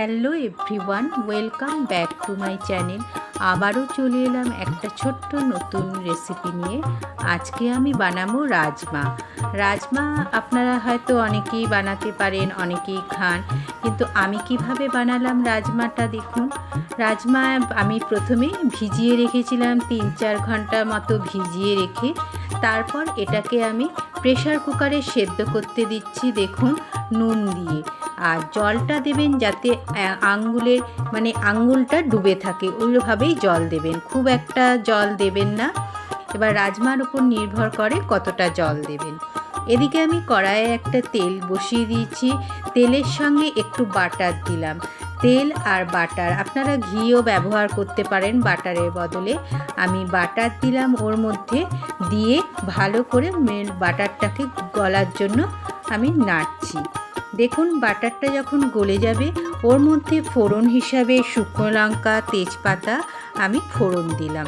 Hello everyone, welcome back to my channel. আবারও চলে এলাম একটা ছোট্ট নতুন রেসিপি নিয়ে। আজকে আমি বানাবো রাজমা। রাজমা আপনারা হয়তো অনেকেই বানাতে পারেন, অনেকেই খান, কিন্তু আমি কীভাবে বানালাম রাজমাটা দেখুন। রাজমা আমি প্রথমে ভিজিয়ে রেখেছিলাম, তিন চার ঘণ্টা মতো ভিজিয়ে রেখে। তারপর এটাকে আমি প্রেশার কুকারে সেদ্ধ করতে দিচ্ছি, দেখুন, নুন দিয়ে। আর জলটা দেবেন যাতে, আ- আঙ্গুলের মানে আঙ্গুলটা ডুবে থাকে, ওইভাবেই জল দেবেন। খুব একটা জল দেবেন না। এবার রাজমার উপর নির্ভর করে কতটা জল দেবেন। এদিকে আমি কড়াইয়ে একটা তেল বসিয়ে দিয়েছি। তেলের সঙ্গে একটু বাটার দিলাম। তেল আর বাটার, আপনারা ঘিও ব্যবহার করতে পারেন বাটারের বদলে। আমি বাটার দিলাম ওর মধ্যে দিয়ে ভালো করে বাটারটাকে গলার জন্য আমি নাড়ছি। দেখুন বাটারটা যখন গলে যাবে, ওর মধ্যে ফোড়ন হিসাবে শুকনো লঙ্কা, তেজপাতা আমি ফোড়ন দিলাম।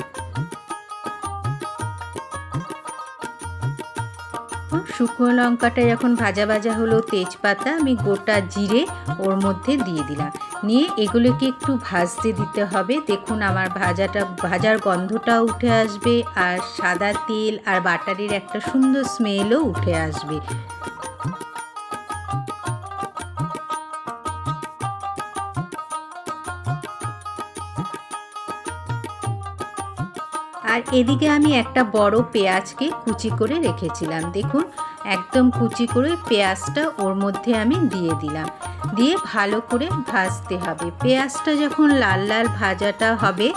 শুকনো লঙ্কাটা যখন ভাজা ভাজা হলো, তেজপাতা আমি গোটা জিরে ওর মধ্যে দিয়ে দিলাম। নিয়ে এগুলোকে একটু ভাজতে দিতে হবে। দেখুন আমার ভাজাটা, ভাজার গন্ধটাও উঠে আসবে আর সাদা তেল আর বাটারের একটা সুন্দর স্মেলও উঠে আসবে। আর এদিকে আমি একটা বড় পেঁয়াজকে কুচি করে রেখেছিলাম। দেখুন, একদম কুচি করে পেঁয়াজটা ওর মধ্যে আমি দিয়ে দিলাম। দিয়ে ভালো করে ভাজতে হবে। পেঁয়াজটা যখন লাল লাল ভাজাটা হবে,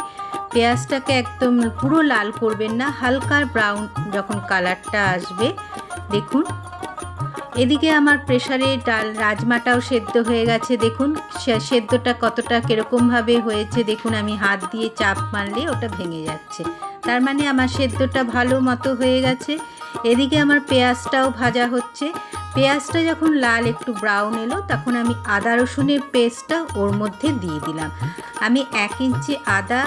পেঁয়াজটাকে একদম পুরো লাল করবেন না, হালকা ব্রাউন যখন কালারটা আসবে, দেখুন। এদিকে আমার প্রেশারে ডাল, রাজমাটাও সেদ্ধ হয়ে গেছে, দেখুন। সেদ্ধটা কতটা কীরকমভাবে হয়েছে, দেখুন। আমি হাত দিয়ে চাপ মারলে ওটা ভেঙে যাচ্ছে। তার মানে আমার সেদ্ধটা ভালো মতো হয়ে গেছে। এদিকে আমার পেঁয়াজটাও ভাজা হচ্ছে। পেঁয়াজটা যখন লাল একটু ব্রাউন এলো, তখন আমি আদা রসুনের পেস্টটা ওর মধ্যে দিয়ে দিলাম। আমি এক ইঞ্চি আদা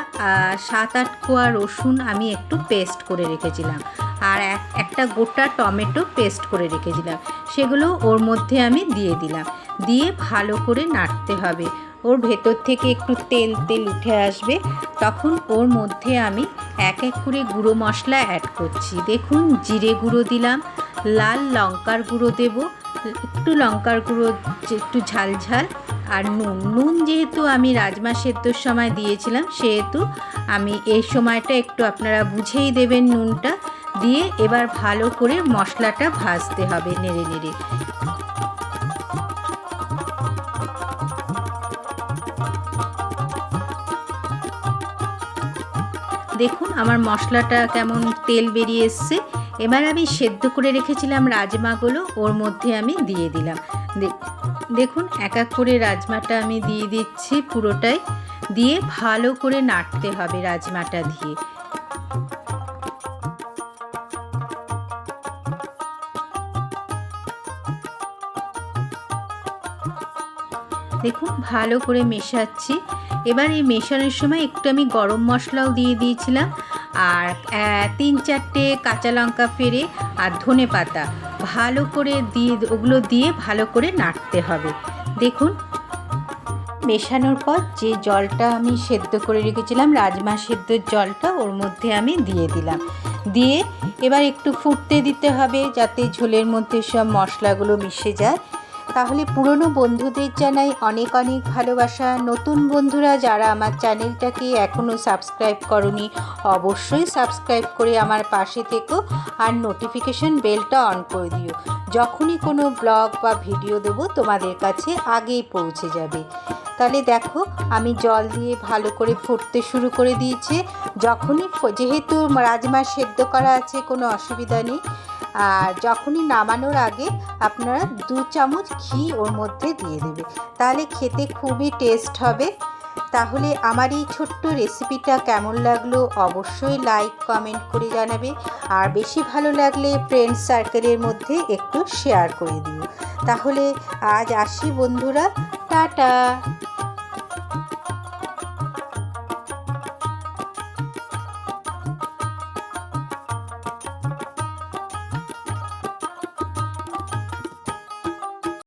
সাত আট কোয়া রসুন আমি একটু পেস্ট করে রেখেছিলাম। আর এক- একটা গোটা টমেটো পেস্ট করে রেখেছিলাম। সেগুলো ওর মধ্যে আমি দিয়ে দিলাম। দিয়ে ভালো করে নাড়তে হবে। ওর ভেতর থেকে একটু তেল তেল উঠে আসবে। তখন ওর মধ্যে আমি এক এক করে গুঁড়ো মশলা অ্যাড করছি। দেখুন, জিরে গুঁড়ো দিলাম, লাল লঙ্কার গুঁড়ো দেব, একটু লঙ্কার গুঁড়ো, একটু ঝাল ঝাল আর নুন। নুন যেহেতু আমি রাজমা সেদ্ধর সময় দিয়েছিলাম, সেহেতু আমি এই সময়টা একটু আপনারা বুঝেই দেবেন নুনটা। দিয়ে এবার ভালো করে মশলাটা ভাজতে হবে নেড়ে নেড়ে। দেখুন আমার মশলাটা কেমন তেল বেরিয়ে এসছে। এবার আমি সেদ্ধ করে রেখেছিলাম রাজমাগুলো, ওর মধ্যে আমি দিয়ে দিলাম। দেখুন এক এক করে রাজমাটা আমি দিয়ে দিচ্ছি পুরোটাই। দিয়ে ভালো করে নাড়তে হবে রাজমাটা দিয়ে। দেখুন, ভালো করে মেশাচ্ছি। এবার এই মেশানোর সময় একটু আমি গরম মশলাও দিয়ে দিয়েছিলাম। আর তিন চারটে কাঁচা লঙ্কা ফেরে আর ধনে পাতা ভালো করে দিয়ে, ওগুলো দিয়ে ভালো করে নাড়তে হবে। দেখুন। মেশানোর পর যে জলটা আমি সেদ্ধ করে রেখেছিলাম, রাজমা সেদ্ধর জলটা ওর মধ্যে আমি দিয়ে দিলাম। দিয়ে এবার একটু ফুটতে দিতে হবে যাতে ঝোলের মধ্যে সব মশলাগুলো মিশে যায়। তাহলে পুরনো বন্ধুদের জানাই অনেক অনেক ভালোবাসা। নতুন বন্ধুরা যারা আমার চ্যানেলটাকে এখনও সাবস্ক্রাইব করনি, অবশ্যই সাবস্ক্রাইব করে আমার পাশে থেকো আর নোটিফিকেশন বেলটা অন করে দিও। যখনই কোনো ব্লগ বা ভিডিও দেবো, তোমাদের কাছে আগেই পৌঁছে যাবে। তাহলে দেখো, আমি জল দিয়ে ভালো করে ফুটতে শুরু করে দিয়েছে। যখনই যেহেতু রাজমা সেদ্ধ করা আছে, কোনো অসুবিধা নেই। আর যখনই নামানোর আগে আপনারা দু চামচ ঘি ওর মধ্যে দিয়ে দেবে। তাহলে খেতে খুবই টেস্ট হবে। তাহলে আমার এই ছোট্ট রেসিপিটা কেমন লাগল অবশ্যই লাইক কমেন্ট করে জানাবে। আর বেশি ভালো লাগলে ফ্রেন্ডস সার্কেলের মধ্যে একটু শেয়ার করে দিও। তাহলে আজ আসি বন্ধুরা, টাটা!